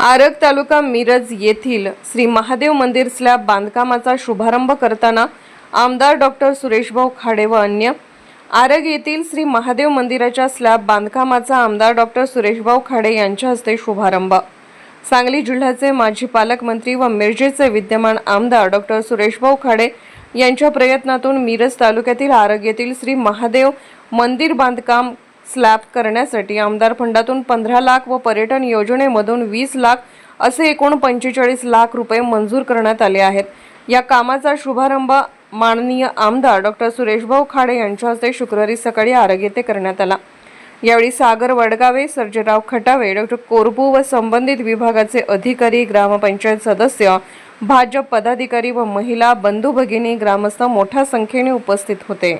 आरग तालुका मिरज येथील श्री महादेव मंदिर स्लॅब बांधकामाचा शुभारंभ करताना आमदार डॉक्टर सुरेशभाऊ खाडे व अन्य आरग येथील श्री महादेव मंदिराच्या स्लॅब बांधकामाचा आमदार डॉक्टर सुरेशभाऊ खाडे यांच्या हस्ते शुभारंभ. सांगली जिल्ह्याचे माजी पालकमंत्री व मिरजेचे विद्यमान आमदार डॉक्टर सुरेशभाऊ खाडे यांच्या प्रयत्नातून मिरज तालुक्यातील आरग येथील श्री महादेव मंदिर बांधकाम स्लॅब करण्यासाठी आमदार फंडातून पंधरा लाख व पर्यटन योजनेमधून वीस लाख असे एकूण पंचेचाळीस लाख रुपये मंजूर करण्यात आले आहेत. या कामाचा शुभारंभ माननीय आमदार डॉक्टर सुरेशभाऊ खाडे यांच्या हस्ते शुक्रवारी सकाळी आरग येथे करण्यात आला. यावेळी सागर वडगावे सर्जेराव खटावे डॉक्टर कोरबू व संबंधित विभागाचे अधिकारी ग्रामपंचायत सदस्य भाजप पदाधिकारी व महिला बंधू भगिनी ग्रामस्थ मोठ्या संख्येने उपस्थित होते.